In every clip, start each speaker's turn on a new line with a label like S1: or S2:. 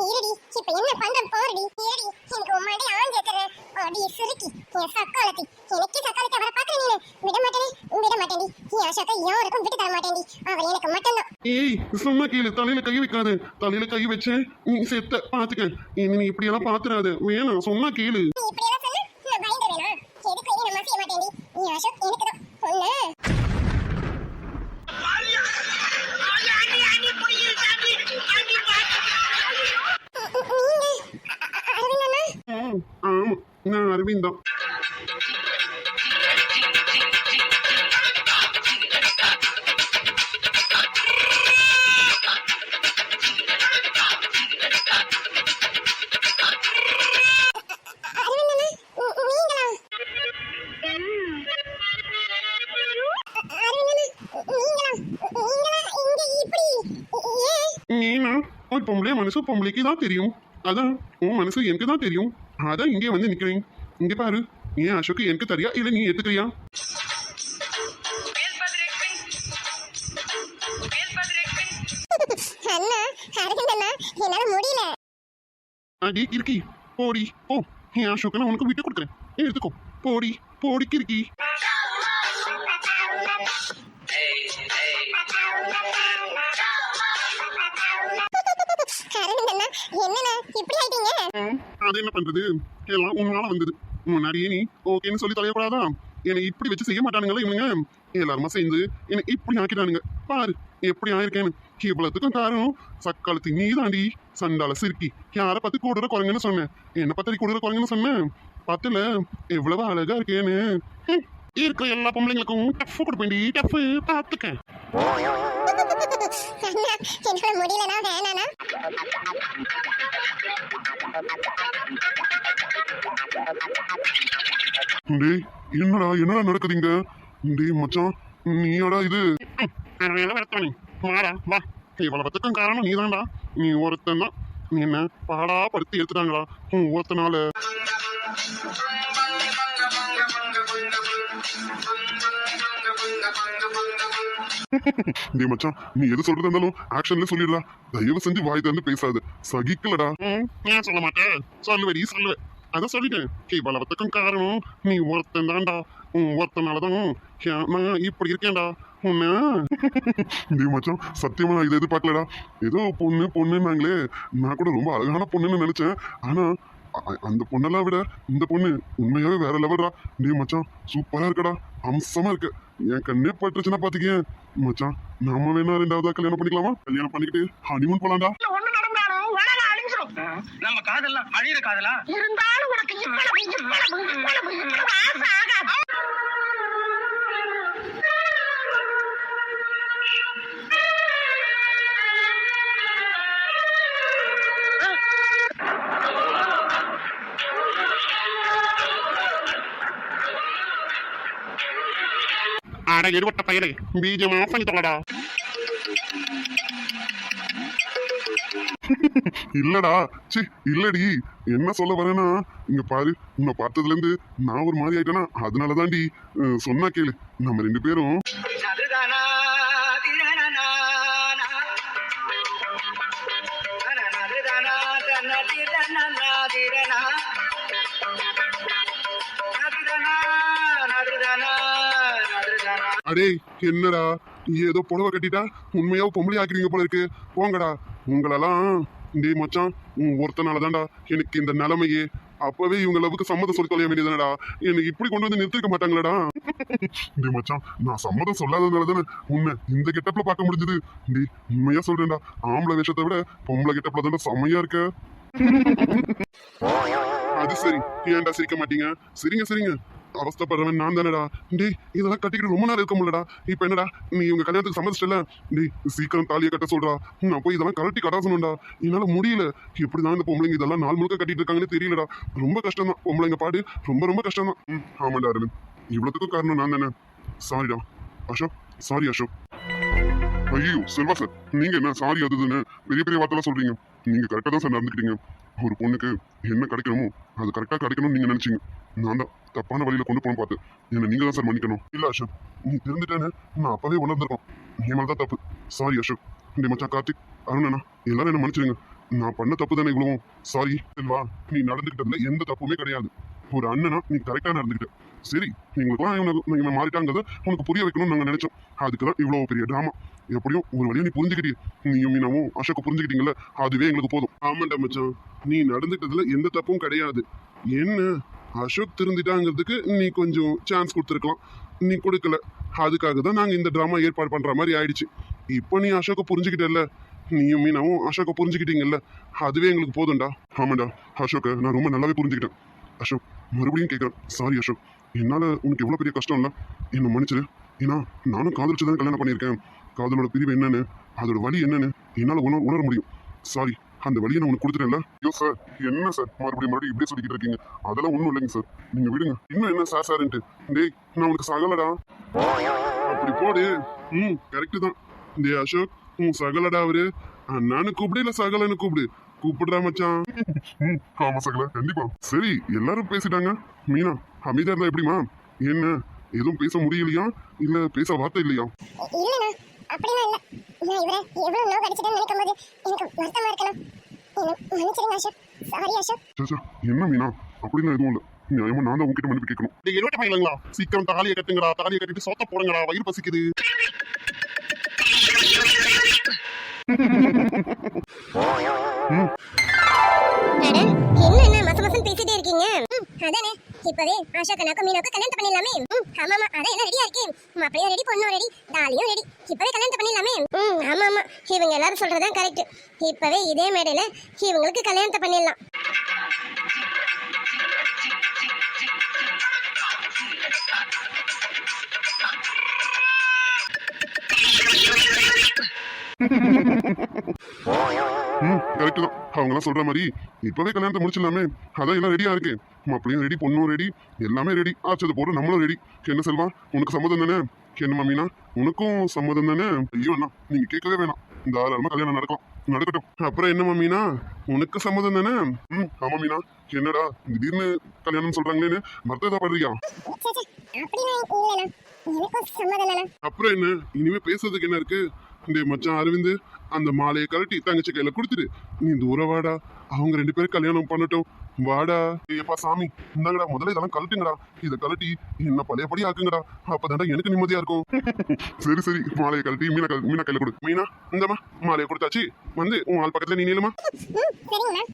S1: இருடி இப்ப என்ன பண்ற போறடி இருடி எனக்கு உம்மாடி ஆஞ்சேத்துற அடி சுருக்கி என் சக்காலத்தி. எனக்கு சக்காலத்தி அவரை பாக்குற நீனு. விட மாட்டேனே விட மாட்டேன்டி. என் அசோக்கை யாருக்கும் விட்டு தர மாட்டேன்டி. அவர் எனக்கு மட்டும்தான்.
S2: ஏய் சொன்னா கேளு தலையில கை வைக்காத. தலையில கை வச்சேன் நீ செத்த பாத்துக்க இனி நீ இப்படியெல்லாம் பாத்துறாத. வேணாம் சொன்னா கேளு
S1: நீ இப்படி எல்லாம் சொன்னா நான் பயந்துருவேனா எதுக்கு இனி நம்ம செய்ய மாட்டேன்டி. என் அசோக் எனக்கு இப்படி
S2: ஒரு பொம்பளை மனசு பொம்பளைக்கு தான் தெரியும். அதான் உன் மனசு எனக்கு தான் தெரியும். அதான் இங்கே வந்து நிக்கிறேன். இங்க பாரு. ஏன் அசோக் எனக்கு தெரியா? இல்ல நீ
S1: முடியல.
S2: அடி கிறுக்கி. போடி போ. என் உனக்கு விட்டு கொடுக்குறேன். எடுத்துக்கோ. போடி போடி கிறுக்கி. அதை என்ன பண்றது? எல்லாம் உங்களால வந்தது. முன்னாடியே நீ ஓகேன்னு சொல்லி தலையப்படாதா என்னை இப்படி வச்சு செய்ய மாட்டானுங்களா இவனுங்க? எல்லாருமா சேர்ந்து என்னை இப்படி ஆக்கிட்டானுங்க. பாரு எப்படி ஆயிருக்கேன்னு. இவ்வளவுக்கும் காரணம் சக்காலத்து நீ தாண்டி சண்டால சிரிக்கி யாரை பத்தி கூடுற குரங்குன்னு சொன்னேன். என்ன பத்தி கூடுற குரங்குன்னு சொன்னேன். பத்துல எவ்வளவு அழகா இருக்கேன்னு. ஹம், இருக்கிற எல்லா பொம்பளைங்களுக்கும் டஃப் கொடுப்பேன்டி. டஃப் பார்த்துக்க.
S1: அண்ணா என்னால முடியலண்ணா வேணாண்ணா
S2: டேய் என்னடா என்னடா நடக்குதுங்க டேய் மச்சான் நீயாடா இது? வேலை வரத்தானே வாடா வா. இவ்வளவு பத்துக்கும் காரணம் நீதான்டா. நீ ஒருத்தன் தான். நீ என்ன பாடா படுத்தி எடுத்துட்டாங்களா? ஒருத்தனால டேய் மச்சான் நீ எது சொல்றதா இருந்தாலும் ஆக்ஷன்ல சொல்லிடுடா. தயவு செஞ்சு வாய் திறந்து பேசாத. சகிக்கலடா. ஏன் சொல்ல மாட்டேன். சொல்லுவடி சொல்லுவேன் அதான் சொல்லிட்டேன். இவ்வளவுத்துக்கும் காரணம் நீ ஒருத்தன் தான்டா. உன் ஒருத்தனாலதான் நான் இப்படி இருக்கேன்டா. உன்ன. மச்சான் சத்தியமா நான் இதை எதிர்பார்க்கலடா. ஏதோ பொண்ணு பொண்ணுன்னாங்களே. நான் கூட ரொம்ப அழகான பொண்ணுன்னு நினைச்சேன். ஆனா அந்த பொண்ணெல்லாம் விட இந்த பொண்ணு உண்மையாவே வேற லெவல்டா டேய் மச்சான் சூப்பரா இருக்கடா. அம்சமா இருக்கு. என் கண்ணே பட்டுச்சுன்னா பாத்துக்கேன் மச்சான் நாம வேணா ரெண்டாவதா கல்யாணம் பண்ணிக்கலாமா? கல்யாணம் பண்ணிக்கிட்டு ஹனிமூன் போலாம்டா.
S3: நம்ம காதல்லாம் அழியிற காதலா?
S4: இருந்தாலும் உனக்கு இவ்வளவு இவ்வளவு இவ்வளவு இவ்வளவு ஆசை ஆகாது.
S2: அட எடுபட்ட பயிரை பீஜம் ஆஃப் பண்ணி தொலைடா இல்லடா. சி இல்லடி. என்ன சொல்ல வரேன்னா இங்க பாரு உன்னை பார்த்ததுல இருந்து நான் ஒரு மாதிரி ஆயிட்டேனா அதனாலதான்டி அஹ், சொன்னா கேளு. நம்ம ரெண்டு பேரும் அடே என்னடா? ஏதோ புடவை கட்டிட்டா? உண்மையா பொம்பளை ஆக்குறீங்க போல இருக்கு. போங்கடா. உங்களெல்லாம் டேய் மச்சான் உன் ஒருத்தனால தான்டா எனக்கு இந்த நிலைமையே. அப்பவே இவங்க லவ்வுக்கு சம்மதம் சொல்லி தொலைய வேண்டியதுனடா எனக்கு இப்படி கொண்டு வந்து நிறுத்திக்க மாட்டாங்களடா. டே மச்சான் நான் சம்மதம் சொல்லாததுனால தானே உன்னை இந்த கெட்டப்ல பார்க்க முடிஞ்சது. டேய் உண்மையா சொல்றேன்டா. ஆம்பளை வேஷத்தை விட பொம்பளை கெட்டப்ல தான்டா செம்மையா இருக்க. அது சரி. ஏன்டா சிரிக்க மாட்டீங்க? சரிங்க சரிங்க. அவஸ்தைப்படுறவன் நான் தானடா. டேய் இதெல்லாம் கட்டிக்கிட்டு ரொம்ப நேரம் இருக்க முடியலடா. இப்போ என்னடா நீ இவங்க கல்யாணத்துக்கு சம்மதிச்சிட்டல? டேய் சீக்கிரம் தாலியை கட்ட சொல்றா. நான் போய் இதெல்லாம் கழட்டி கட்டாசணும்டா என்னால் முடியல. எப்படிதான் இந்த பொம்பளைங்க இதெல்லாம் நாள் முழுக்க கட்டிட்டு இருக்காங்கன்னு தெரியலடா. ரொம்ப கஷ்டம் தான் பொம்பளைங்க பாடு ரொம்ப ரொம்ப கஷ்டம் தான் ம் ஆமாண்டா அரவிந்த். இவ்வளோத்துக்கும் காரணம் நான் தானே. சாரிடா அசோக் சாரி அசோக். ஐயோ செல்வா சார். நீங்க என்ன சாரி அது பெரிய பெரிய வார்த்தைலாம் சொல்றீங்க. நீங்க கரெக்டாக தான் சார் நடந்துக்கிட்டீங்க. ஒரு பொண்ணுக்கு என்ன கிடைக்கணுமோ அது கரெக்டாக கிடைக்கணும்னு நீங்கள் நினச்சிங்க. நான் தான் தப்பான வழியில் கொண்டு போன பார்த்து என்னை நீங்கள் தான் சார் மன்னிக்கணும். இல்லை அசோக் நீ தெரிஞ்சுட்டேன்னு நான் அப்போவே உணர்ந்துருக்கோம். என் மேலே தான் தப்பு. சாரி அசோக். இந்த மச்சான் கார்த்திக் அருணண்ணா எல்லாரும் என்ன மன்னிச்சிருங்க. நான் பண்ண தப்பு தானே இவ்வளவும்? சாரி செல்வா நீ நடந்துக்கிட்டதுல எந்த தப்புமே கிடையாது. ஒரு அண்ணனா நீ கரெக்டாக நடந்துக்கிட்ட சரி நீங்களுக்குலாம் இவனை இவன் மாறிட்டாங்கிறத உனக்கு புரிய வைக்கணும்னு நாங்கள் நினைச்சோம். அதுக்கு தான் இவ்வளோ பெரிய ட்ராமா எப்படியும் ஒரு வழியா நீ புரிஞ்சுக்கிட்டீ நீயும் மீனாவும் அசோக்கு புரிஞ்சுக்கிட்டீங்கல்ல? அதுவே எங்களுக்கு போதும். ஆமாண்டா மச்சான். நீ நடந்துக்கிட்டதுல எந்த தப்பும் கிடையாது. என்ன? அசோக் திருந்திட்டாங்கிறதுக்கு நீ கொஞ்சம் சான்ஸ் கொடுத்துருக்கலாம். நீ கொடுக்கல. அதுக்காக தான் நாங்கள் இந்த ட்ராமா ஏற்பாடு பண்ணுற மாதிரி ஆயிடுச்சு. இப்போ நீ அசோக்கை புரிஞ்சுக்கிட்டல நீயும் மீனாவும் அசோக்கை புரிஞ்சுக்கிட்டீங்கல்ல? அதுவே எங்களுக்கு போதும்டா. ஆமாண்டா. அசோக்கை நான் ரொம்ப நல்லாவே புரிஞ்சுக்கிட்டேன். அசோக் மறுபடியும் கேட்குறேன் சாரி அசோக். என்னால் உனக்கு எவ்வளோ பெரிய கஷ்டம் இல்லை என்னை மன்னிச்சிரு. ஏன்னா நானும் காதலிச்சு தான் கல்யாணம் பண்ணியிருக்கேன். காதலோட பிரிவு என்னன்னு அதோட வலி என்னன்னு என்னால் உணர உணர முடியும். சாரி அந்த வழியை நான் உனக்கு கொடுத்துட்டேன்ல? ஐயோ சார் என்ன சார் மறுபடியும் மறுபடியும் இப்படியே சொல்லிக்கிட்டு இருக்கீங்க. அதெல்லாம் ஒன்றும் இல்லைங்க சார் நீங்கள் விடுங்க. இன்னும் என்ன சார் சார்ன்ட்டு டேய் நான் உனக்கு சகலடா. அப்படி போடு. ம் கரெக்டு தான். டேய் அசோக் ம் சகலடா அவரு. நானு கூப்பிடு இல்லை சகலன்னு கூப்பிடு. கூப்பிடுறா மச்சான். ம் ஆமா சகல. கண்டிப்பா. சரி எல்லாரும் பேசிட்டாங்க. மீனா அமைதியா இருந்தா எப்படிமா என்ன எதுவும் பேச முடியலையா? இல்ல பேச வார்த்தை இல்லையா?
S5: அப்படிலாம் இல்ல. நான் இவரை எவ்வளவு நோய் அடிச்சிட்டேன்னு நினைக்கும் போது எனக்கு வருத்தமா இருக்கலாம். என்ன மன்னிச்சிருங்க அசோக். சாரி
S2: சே, என்ன மீனா? அப்படிலாம் எதுவும் இல்ல. நியாயமா நான் தான் உங்ககிட்ட மன்னிப்பு கேட்கணும். டேய் இருவட்ட பையங்களா சீக்கிரம் தாலியை கட்டுங்கடா. தாலியை கட்டிட்டு சோத்த போடுங்கடா. வயிறு பசிக்குது.
S5: அட என்ன என்ன மச மசன் பேசிட்டே இருக்கீங்க? ம், அதானே. இப்பவே ஆஷா கண்ணாக்கும் மீனாக்கும் கல்யாணம் பண்ணிடலாமே. ஆமா ஆமா அதான் எல்லாம் ரெடியா இருக்கு. மாப்பிளையும் ரெடி பொண்ணும் ரெடி தாலியும் ரெடி இப்பவே கல்யாணம் பண்ணிடலாமே. ம் ஆமா ஆமா இவங்க எல்லாரும் சொல்றதுதான் கரெக்ட் இப்பவே இதே மேடையில இவங்களுக்கு கல்யாணத்தை பண்ணிடலாம்.
S2: ம் கரெக்ட் தான். அவங்களாம் சொல்ற மாதிரி இப்பவே கல்யாணத்தை முடிச்சிடலாமே. அதான் எல்லாம் ரெடியா இருக்கு. மாப்பிளையும் ரெடி பொண்ணும் ரெடி எல்லாமே ரெடி ஆச்சது போட நம்மளும் ரெடி என்ன செல்வா உனக்கு சம்மதம் தானே? என்ன மாமீனா உனக்கும் சம்மதம் தானே? ஐயோ அண்ணா நீங்க கேட்கவே வேணாம். இந்த ஆளாலுமா கல்யாணம் நடக்கலாம். நடக்கட்டும். அப்புறம் என்ன மாமீனா உனக்கு சம்மதம் தானே? ம் ஆமா மீனா என்னடா திடீர்னு கல்யாணம் சொல்றாங்களேன்னு மர்த்ததா படுறியா? அப்புறம் என்ன? இனிமே பேசுறதுக்கு என்ன இருக்கு? டே மச்சான் அரவிந்த் அந்த மாலையை கழட்டி தங்கச்சி கையில கொடுத்துட்டு நீ தூர வாடா. அவங்க ரெண்டு பேரும் கல்யாணம் பண்ணட்டும். வாடா. ஏப்பா சாமி இந்தாங்கடா முதல்ல இதெல்லாம் கழட்டுங்கடா. இதை கழட்டி என்ன பழையபடி ஆக்குங்கடா. அப்பதான்டா எனக்கு நிம்மதியா இருக்கும். சரி சரி மாலையை கழட்டி மீனா மீனா கையில கொடு. மீனா இந்தமா மாலையை கொடுத்தாச்சு. வந்து உன் ஆள் பக்கத்துல நீ
S5: நீளுமா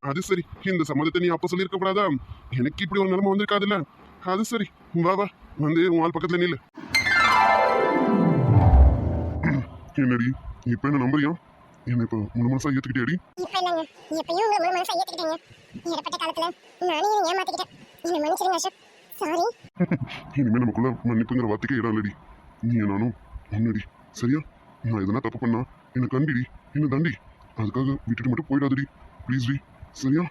S2: அது சரி இந்த சம்மதத்தை நீ அப்ப சொல்லியிருக்க கூடாதா? எனக்கு இப்படி ஒரு நிலைமை வந்திருக்காதுல்ல. அது சரி வா வா. வந்து உன் ஆள் பக்கத்துல நீளு என்னடி? இப்ப என்ன நம்புறியா? என்ன இப்ப முழு மனசா ஏத்துக்கிட்டேடி
S5: இப்ப இல்லைங்க எப்பயும் உங்க முழு மனசை ஏத்துக்கிட்டீங்க. ஏற்பட்ட காலத்துல நானே ஏமாத்திக்கிட்டேன். என்னை மன்னிச்சிருங்க அசோக் சாரி
S2: இனிமே நமக்குள்ள மன்னிப்புங்கிற வார்த்தைக்கே இடம் இல்லடி. நீ நானும் ஒன்னடி சரியா? நான் எதனா தப்பு பண்ணா என்ன கண்டிடி. என்ன தண்டி. அதுக்காக விட்டுட்டு மட்டும் போயிடாதடி. Please D. சரியா?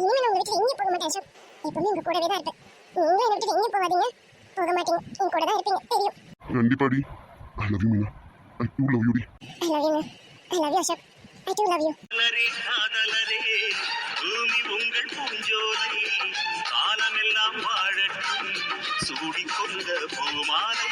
S5: இனிமே நான் உங்க வீட்டுல எங்கேயும் போக மாட்டேன் அசோக் எப்பவுமே உங்க கூடவே தான் இருப்பேன். நீங்களும் என்னை விட்டுட்டு எங்கேயும் போகாதீங்க. போக மாட்டீங்க. என் கூட தான் இருப்பீங்க. தெரியும்.
S2: கண்டிப்பாடி. I love you Meena. I too love you D
S5: I love you I love you Ashok I too love you
S6: காதலரே காதலரே பூமி உங்கள் பூஞ்சோலை காலமெல்லாம் வாழட்டும். சூடிக்கொண்ட பூமாலை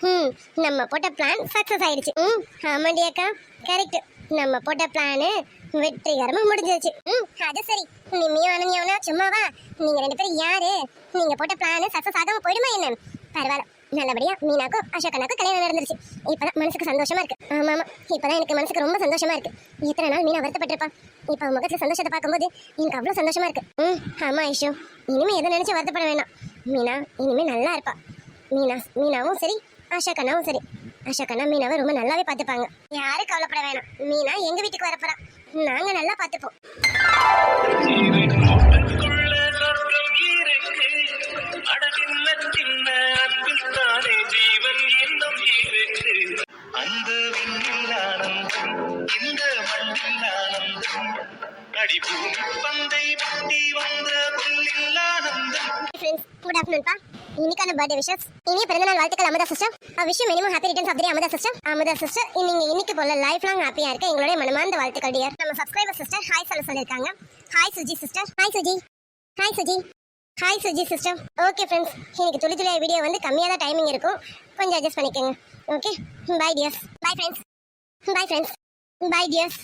S5: ம் நம்ம போட்ட பிளான் சக்ஸஸ் ஆயிடுச்சு. ம் ஆமாண்டி அக்கா கரெக்ட் நம்ம போட்ட பிளானு வெற்றிகரமா முடிஞ்சிருச்சு. ம் அது சரி. நிம்மியும் அனன்யாவனா சும்மாவா? நீங்க ரெண்டு பேரும் யாரு? நீங்க போட்ட பிளானு சக்ஸஸ் ஆகாம போயிடுமா என்ன? பரவாயில்ல. நல்லபடியா மீனாக்கும் அசோகனாக்கும் கல்யாணம் நடந்துருச்சு. இப்பதான் மனசுக்கு சந்தோஷமா இருக்கு. ஆமா ஆமா. இப்பதான் எனக்கு மனசுக்கு ரொம்ப சந்தோஷமா இருக்கு. இத்தனை நாள் மீனா வருத்தப்பட்டிருப்பா. இப்ப அவ முகத்துல சந்தோஷத்தை பார்க்கும்போது எனக்கு அவ்வளவு சந்தோஷமா இருக்கு. ம் ஆமா ஐஷோ. இனிமே எதை நினைச்சு வருத்தப்பட வேணாம். மீனா இனிமே நல்லா இருப்பா. மீனா மீனாவும் சரி அசோகனாவும் சரி. அசோகனா மீனாவை ரொம்ப நல்லாவே பார்த்துப்பாங்க. யாரும் கவலைப்பட வேணாம். மீனா எங்க வீட்டுக்கு வரப்போறா. நாங்க நல்லா பார்த்துப்போம். பர்த்டே விஷஸ் இனிய பிறந்தநாள் வாழ்த்துக்கள் அமுதா சிஸ்டர் விஷயம் minimum happy returns of Amudha sister Amudha sister நீங்க இன்னைக்கு போல லைஃப் லாங் ஹாப்பியா இருக்க எங்களுடைய மனமார்ந்த வாழ்த்துக்கள் டியர் நம்ம சப்ஸ்கிரைபர் சிஸ்டர் ஹாய் சொல்ல சொல்லியிருக்காங்க. Hi Suji sister hi Suji. Hi Suji. Hi Suji sister okay friends இன்னைக்கு துளி துளியா வீடியோ வந்து கம்மியாக தான் டைமிங் இருக்கும். கொஞ்சம் அட்ஜஸ்ட் பண்ணிக்கோங்க. Okay bye dears bye friends bye friends bye dears